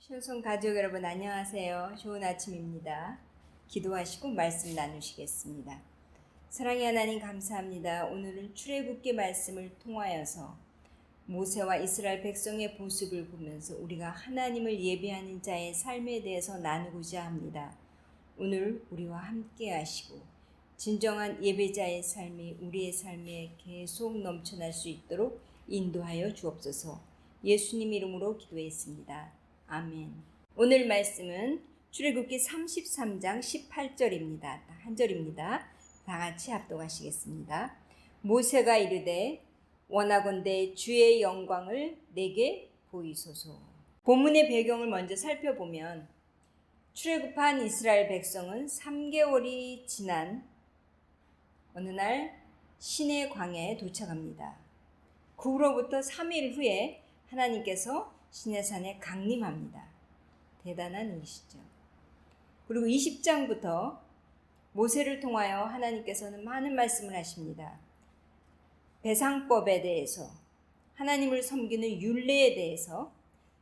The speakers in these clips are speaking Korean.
신성 가족 여러분 안녕하세요. 좋은 아침입니다. 기도하시고 말씀 나누시겠습니다. 사랑의 하나님 감사합니다. 오늘은 출애굽기 말씀을 통하여서 모세와 이스라엘 백성의 모습을 보면서 우리가 하나님을 예배하는 자의 삶에 대해서 나누고자 합니다. 오늘 우리와 함께 하시고 진정한 예배자의 삶이 우리의 삶에 계속 넘쳐날 수 있도록 인도하여 주옵소서. 예수님 이름으로 기도했습니다. 아멘. 오늘 말씀은 출애굽기 33장 18절입니다. 한 절입니다. 다 같이 합독하시겠습니다. 모세가 이르되 원하건대 주의 영광을 내게 보이소서. 본문의 배경을 먼저 살펴보면 출애굽한 이스라엘 백성은 3개월이 지난 어느 날 신의 광야에 도착합니다. 그 후로부터 3일 후에 하나님께서 시내산에 강림합니다. 대단한 일이시죠. 그리고 20장부터 모세를 통하여 하나님께서는 많은 말씀을 하십니다. 배상법에 대해서, 하나님을 섬기는 윤례에 대해서,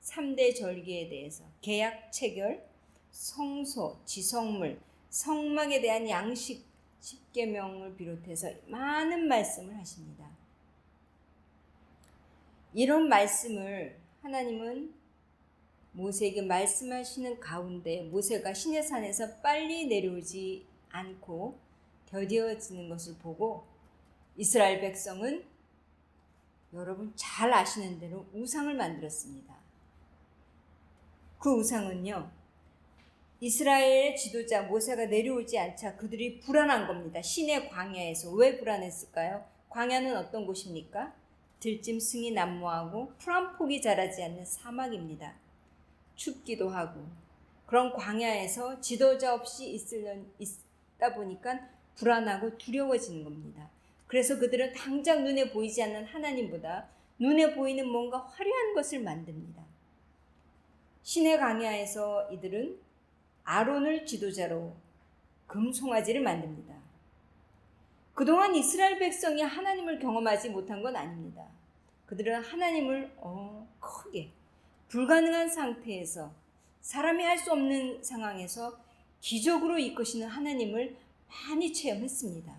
3대 절기에 대해서, 계약 체결, 성소, 지성물, 성막에 대한 양식 10계명을 비롯해서 많은 말씀을 하십니다. 이런 말씀을 하나님은 모세에게 말씀하시는 가운데 모세가 시내산에서 빨리 내려오지 않고 더디어지는 것을 보고 이스라엘 백성은 여러분 잘 아시는 대로 우상을 만들었습니다. 그 우상은요, 이스라엘의 지도자 모세가 내려오지 않자 그들이 불안한 겁니다. 신의 광야에서 왜 불안했을까요? 광야는 어떤 곳입니까? 들짐승이 난무하고 풀한 폭이 자라지 않는 사막입니다. 춥기도 하고 그런 광야에서 지도자 없이 있으려, 있다 보니까 불안하고 두려워지는 겁니다. 그래서 그들은 당장 눈에 보이지 않는 하나님보다 눈에 보이는 뭔가 화려한 것을 만듭니다. 신의 광야에서 이들은 아론을 지도자로 금송아지를 만듭니다. 그동안 이스라엘 백성이 하나님을 경험하지 못한 건 아닙니다. 그들은 하나님을 어, 크게 불가능한 상태에서 사람이 할 수 없는 상황에서 기적으로 이끄시는 하나님을 많이 체험했습니다.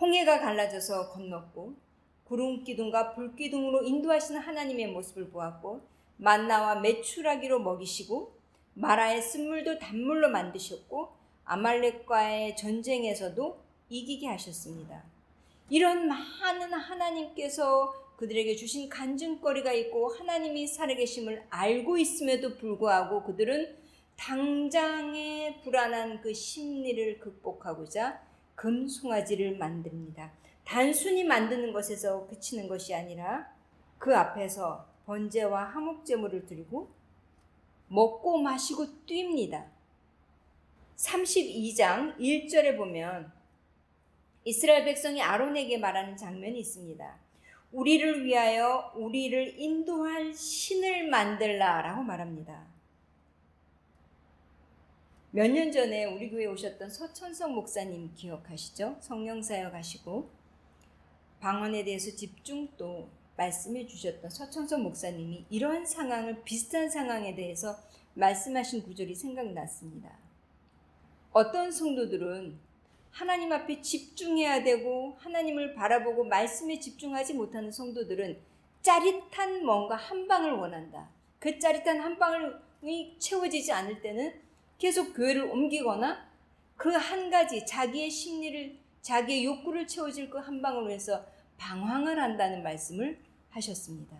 홍해가 갈라져서 건넜고 구름 기둥과 불 기둥으로 인도하시는 하나님의 모습을 보았고 만나와 메추라기로 먹이시고 마라의 쓴물도 단물로 만드셨고 아말렉과의 전쟁에서도 이기게 하셨습니다. 이런 많은 하나님께서 그들에게 주신 간증거리가 있고 하나님이 살아계심을 알고 있음에도 불구하고 그들은 당장의 불안한 그 심리를 극복하고자 금송아지를 만듭니다. 단순히 만드는 것에서 그치는 것이 아니라 그 앞에서 번제와 하목제물을 드리고 먹고 마시고 뜁니다. 32장 1절에 보면 이스라엘 백성이 아론에게 말하는 장면이 있습니다. 우리를 위하여 우리를 인도할 신을 만들라라고 말합니다. 몇 년 전에 우리 교회에 오셨던 서천성 목사님 기억하시죠? 성령 사역 하시고 방언에 대해서 집중 또 말씀해 주셨던 서천성 목사님이 이런 상황을 비슷한 상황에 대해서 말씀하신 구절이 생각났습니다. 어떤 성도들은 하나님 앞에 집중해야 되고 하나님을 바라보고 말씀에 집중하지 못하는 성도들은 짜릿한 뭔가 한 방을 원한다. 그 짜릿한 한 방이 채워지지 않을 때는 계속 교회를 옮기거나 그 한 가지 자기의 심리를 자기의 욕구를 채워질 그 한 방을 위해서 방황을 한다는 말씀을 하셨습니다.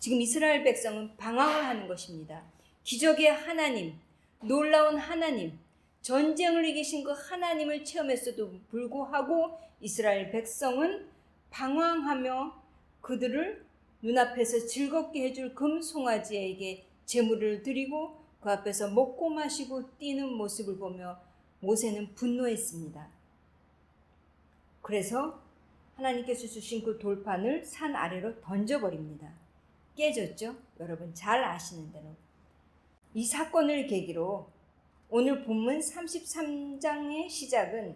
지금 이스라엘 백성은 방황을 하는 것입니다. 기적의 하나님, 놀라운 하나님, 전쟁을 이기신 그 하나님을 체험했어도 불구하고 이스라엘 백성은 방황하며 그들을 눈앞에서 즐겁게 해줄 금송아지에게 제물을 드리고 그 앞에서 먹고 마시고 뛰는 모습을 보며 모세는 분노했습니다. 그래서 하나님께서 주신 그 돌판을 산 아래로 던져버립니다. 깨졌죠? 여러분 잘 아시는 대로. 이 사건을 계기로 오늘 본문 33장의 시작은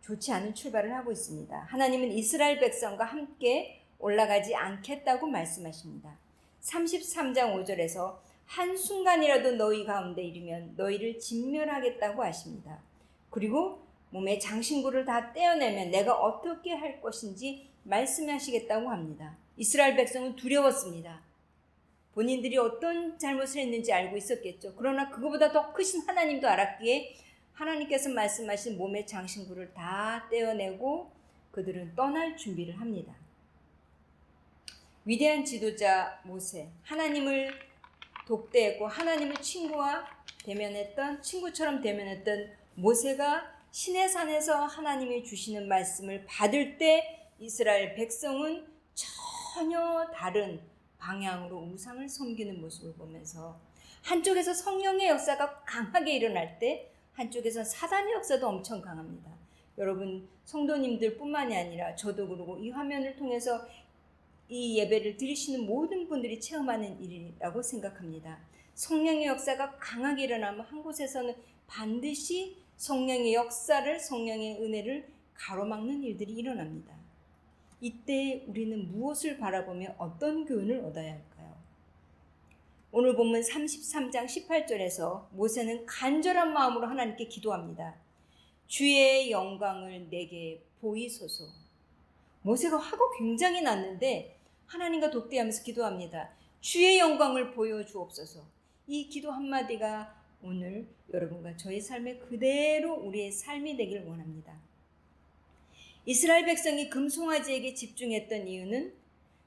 좋지 않은 출발을 하고 있습니다. 하나님은 이스라엘 백성과 함께 올라가지 않겠다고 말씀하십니다. 33장 5절에서 한순간이라도 너희 가운데 이르면 너희를 진멸하겠다고 하십니다. 그리고 몸의 장신구를 다 떼어내면 내가 어떻게 할 것인지 말씀하시겠다고 합니다. 이스라엘 백성은 두려웠습니다. 본인들이 어떤 잘못을 했는지 알고 있었겠죠. 그러나 그거보다 더 크신 하나님도 알았기에 하나님께서 말씀하신 몸의 장신구를 다 떼어내고 그들은 떠날 준비를 합니다. 위대한 지도자 모세, 하나님을 독대했고 하나님을 친구와 대면했던 친구처럼 대면했던 모세가 신의 산에서 하나님이 주시는 말씀을 받을 때 이스라엘 백성은 전혀 다른 방향으로 우상을 섬기는 모습을 보면서 한쪽에서 성령의 역사가 강하게 일어날 때 한쪽에서 사단의 역사도 엄청 강합니다. 여러분 성도님들 뿐만이 아니라 저도 그러고 이 화면을 통해서 이 예배를 드리시는 모든 분들이 체험하는 일이라고 생각합니다. 성령의 역사가 강하게 일어나면 한 곳에서는 반드시 성령의 역사를 성령의 은혜를 가로막는 일들이 일어납니다. 이때 우리는 무엇을 바라보며 어떤 교훈을 얻어야 할까요? 오늘 본문 33장 18절에서 모세는 간절한 마음으로 하나님께 기도합니다. 주의 영광을 내게 보이소서. 모세가 화가 굉장히 났는데 하나님과 독대하면서 기도합니다. 주의 영광을 보여주옵소서. 이 기도 한마디가 오늘 여러분과 저의 삶에 그대로 우리의 삶이 되길 원합니다. 이스라엘 백성이 금송아지에게 집중했던 이유는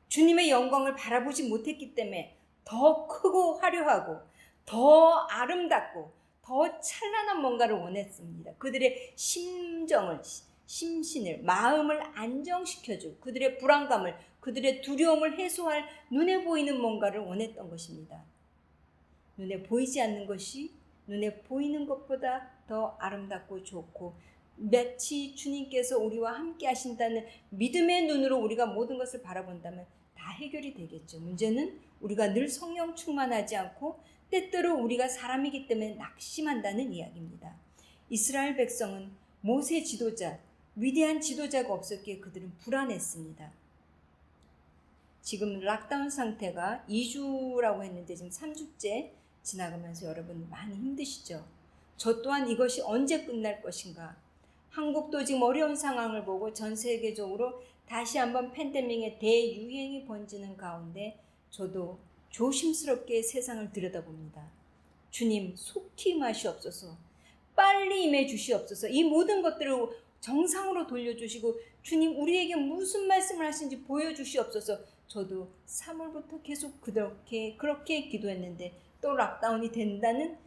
주님의 영광을 바라보지 못했기 때문에 더 크고 화려하고 더 아름답고 더 찬란한 뭔가를 원했습니다. 그들의 심정을 심신을 마음을 안정시켜주 그들의 불안감을 그들의 두려움을 해소할 눈에 보이는 뭔가를 원했던 것입니다. 눈에 보이지 않는 것이 눈에 보이는 것보다 더 아름답고 좋고 마치 주님께서 우리와 함께 하신다는 믿음의 눈으로 우리가 모든 것을 바라본다면 다 해결이 되겠죠. 문제는 우리가 늘 성령 충만하지 않고 때때로 우리가 사람이기 때문에 낙심한다는 이야기입니다. 이스라엘 백성은 모세 지도자, 위대한 지도자가 없었기에 그들은 불안했습니다. 지금 락다운 상태가 2주라고 했는데 지금 3주째 지나가면서 여러분 많이 힘드시죠? 저 또한 이것이 언제 끝날 것인가? 한국도 지금 어려운 상황을 보고 전 세계적으로 다시 한번 팬데믹의 대유행이 번지는 가운데 저도 조심스럽게 세상을 들여다봅니다. 주님 속히 임하시옵소서. 빨리 임해 주시옵소서. 이 모든 것들을 정상으로 돌려주시고 주님 우리에게 무슨 말씀을 하신지 보여주시옵소서. 저도 3월부터 계속 그렇게 그렇게 기도했는데 또 락다운이 된다는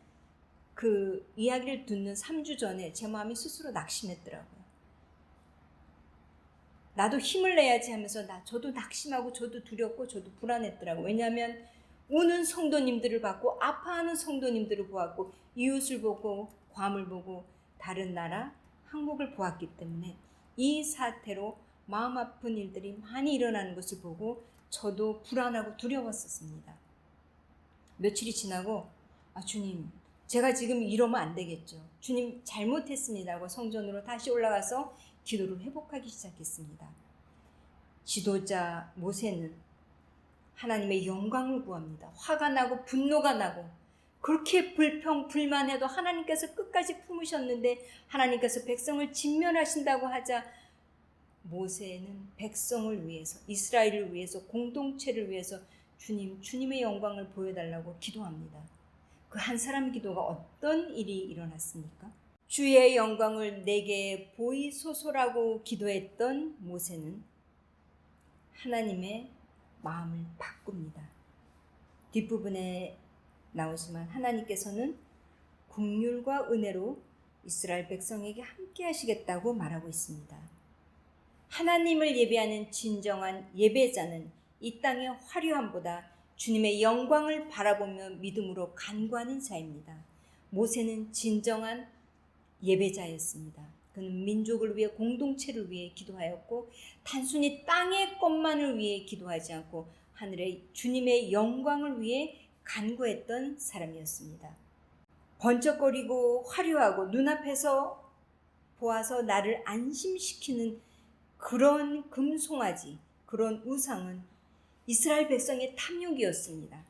그 이야기를 듣는 3주 전에 제 마음이 스스로 낙심했더라고요. 나도 힘을 내야지 하면서 나 저도 낙심하고 저도 두렵고 저도 불안했더라고. 왜냐하면 우는 성도님들을 봤고 아파하는 성도님들을 보았고 이웃을 보고 괌을 보고 다른 나라 한국을 보았기 때문에 이 사태로 마음 아픈 일들이 많이 일어나는 것을 보고 저도 불안하고 두려웠었습니다. 며칠이 지나고 아 주님 제가 지금 이러면 안 되겠죠. 주님 잘못했습니다고 성전으로 다시 올라가서 기도를 회복하기 시작했습니다. 지도자 모세는 하나님의 영광을 구합니다. 화가 나고 분노가 나고 그렇게 불평 불만해도 하나님께서 끝까지 품으셨는데 하나님께서 백성을 진멸하신다고 하자 모세는 백성을 위해서 이스라엘을 위해서 공동체를 위해서 주님 주님의 영광을 보여달라고 기도합니다. 그 한 사람 기도가 어떤 일이 일어났습니까? 주의 영광을 내게 보이소서라고 기도했던 모세는 하나님의 마음을 바꿉니다. 뒷부분에 나오지만 하나님께서는 국률과 은혜로 이스라엘 백성에게 함께 하시겠다고 말하고 있습니다. 하나님을 예배하는 진정한 예배자는 이 땅의 화려함보다 주님의 영광을 바라보며 믿음으로 간구하는 자입니다. 모세는 진정한 예배자였습니다. 그는 민족을 위해 공동체를 위해 기도하였고 단순히 땅의 것만을 위해 기도하지 않고 하늘의 주님의 영광을 위해 간구했던 사람이었습니다. 번쩍거리고 화려하고 눈앞에서 보아서 나를 안심시키는 그런 금송아지, 그런 우상은 이스라엘 백성의 탐욕이었습니다.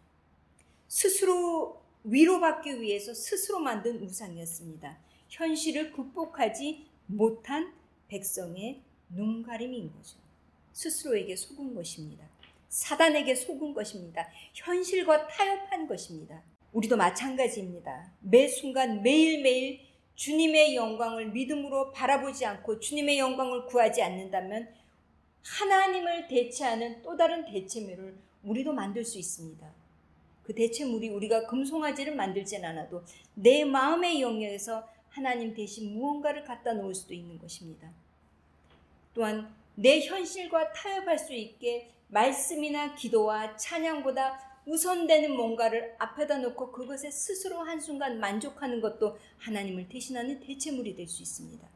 스스로 위로받기 위해서 스스로 만든 우상이었습니다. 현실을 극복하지 못한 백성의 눈가림인 거죠. 스스로에게 속은 것입니다. 사단에게 속은 것입니다. 현실과 타협한 것입니다. 우리도 마찬가지입니다. 매 순간 매일매일 주님의 영광을 믿음으로 바라보지 않고 주님의 영광을 구하지 않는다면 하나님을 대체하는 또 다른 대체물을 우리도 만들 수 있습니다. 그 대체물이 우리가 금송아지를 만들진 않아도 내 마음의 영역에서 하나님 대신 무언가를 갖다 놓을 수도 있는 것입니다. 또한 내 현실과 타협할 수 있게 말씀이나 기도와 찬양보다 우선되는 뭔가를 앞에다 놓고 그것에 스스로 한순간 만족하는 것도 하나님을 대신하는 대체물이 될 수 있습니다.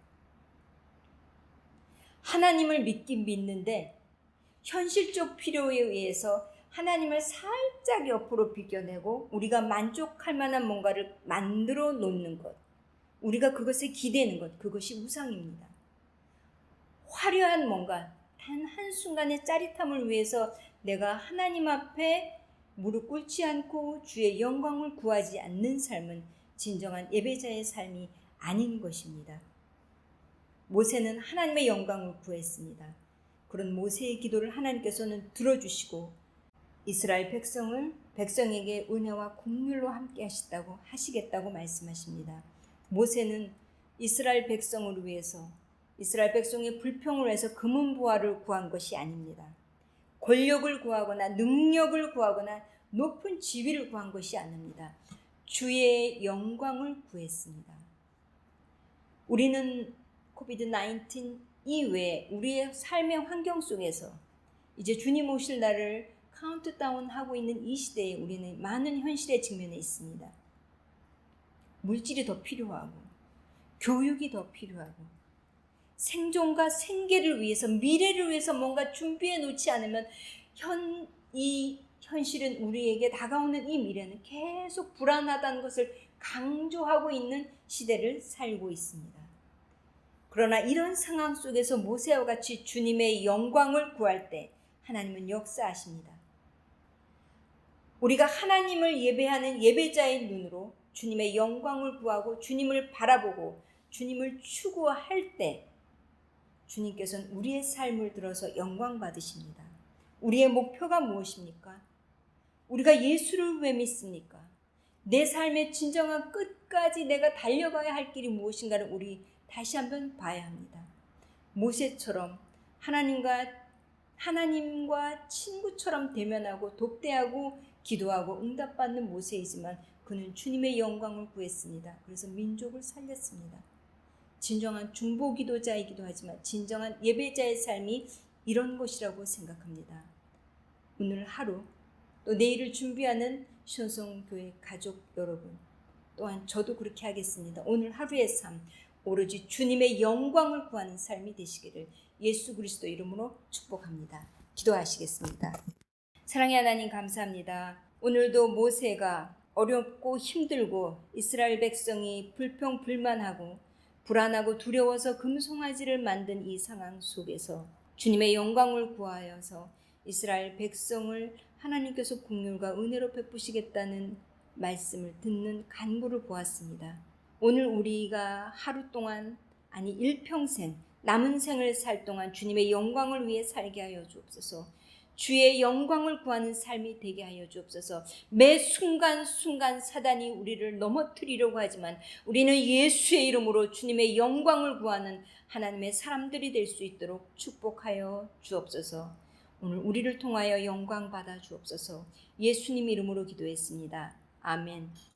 하나님을 믿긴 믿는데 현실적 필요에 의해서 하나님을 살짝 옆으로 비껴내고 우리가 만족할 만한 뭔가를 만들어 놓는 것, 우리가 그것에 기대는 것, 그것이 우상입니다. 화려한 뭔가, 단 한순간의 짜릿함을 위해서 내가 하나님 앞에 무릎 꿇지 않고 주의 영광을 구하지 않는 삶은 진정한 예배자의 삶이 아닌 것입니다. 모세는 하나님의 영광을 구했습니다. 그런 모세의 기도를 하나님께서는 들어주시고 이스라엘 백성을 백성에게 은혜와 공률로 함께 하시다고 하시겠다고 말씀하십니다. 모세는 이스라엘 백성을 위해서 이스라엘 백성의 불평을 해서 금은 보화를 구한 것이 아닙니다. 권력을 구하거나 능력을 구하거나 높은 지위를 구한 것이 아닙니다. 주의 영광을 구했습니다. 우리는 코비드 19 이외에 우리의 삶의 환경 속에서 이제 주님 오실 날을 카운트다운 하고 있는 이 시대에 우리는 많은 현실에 직면해 있습니다. 물질이 더 필요하고 교육이 더 필요하고 생존과 생계를 위해서 미래를 위해서 뭔가 준비해 놓지 않으면 현 이 현실은 우리에게 다가오는 이 미래는 계속 불안하다는 것을 강조하고 있는 시대를 살고 있습니다. 그러나 이런 상황 속에서 모세와 같이 주님의 영광을 구할 때 하나님은 역사하십니다. 우리가 하나님을 예배하는 예배자의 눈으로 주님의 영광을 구하고 주님을 바라보고 주님을 추구할 때 주님께서는 우리의 삶을 들어서 영광 받으십니다. 우리의 목표가 무엇입니까? 우리가 예수를 왜 믿습니까? 내 삶의 진정한 끝까지 내가 달려가야 할 길이 무엇인가를 우리 다시 한번 봐야 합니다. 모세처럼 하나님과 하나님과 친구처럼 대면하고 독대하고 기도하고 응답받는 모세이지만 그는 주님의 영광을 구했습니다. 그래서 민족을 살렸습니다. 진정한 중보 기도자이기도 하지만 진정한 예배자의 삶이 이런 것이라고 생각합니다. 오늘 하루 또 내일을 준비하는 신성교회 가족 여러분 또한 저도 그렇게 하겠습니다. 오늘 하루의 삶 오로지 주님의 영광을 구하는 삶이 되시기를 예수 그리스도 이름으로 축복합니다. 기도하시겠습니다. 사랑의 하나님 감사합니다. 오늘도 모세가 어렵고 힘들고 이스라엘 백성이 불평불만하고 불안하고 두려워서 금송아지를 만든 이 상황 속에서 주님의 영광을 구하여서 이스라엘 백성을 하나님께서 국률과 은혜로 베푸시겠다는 말씀을 듣는 간구를 보았습니다. 오늘 우리가 하루 동안 아니 일평생 남은 생을 살 동안 주님의 영광을 위해 살게 하여 주옵소서. 주의 영광을 구하는 삶이 되게 하여 주옵소서. 매 순간순간 사단이 우리를 넘어뜨리려고 하지만 우리는 예수의 이름으로 주님의 영광을 구하는 하나님의 사람들이 될 수 있도록 축복하여 주옵소서. 오늘 우리를 통하여 영광 받아 주옵소서. 예수님 이름으로 기도했습니다. 아멘.